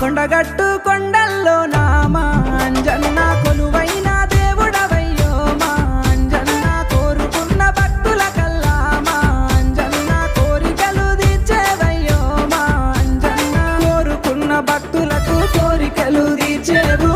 కొండగట్టు కొండల్లో నామా అంజన్న కొలువైన దేవుడవయ్యో మా అంజన్న కోరుకున్న భక్తుల కల్లా మా అంజన్న కోరికలు తీర్చేవయ్యో మా అంజన్న కోరుకున్న భక్తులకు కోరికలు తీర్చేవు.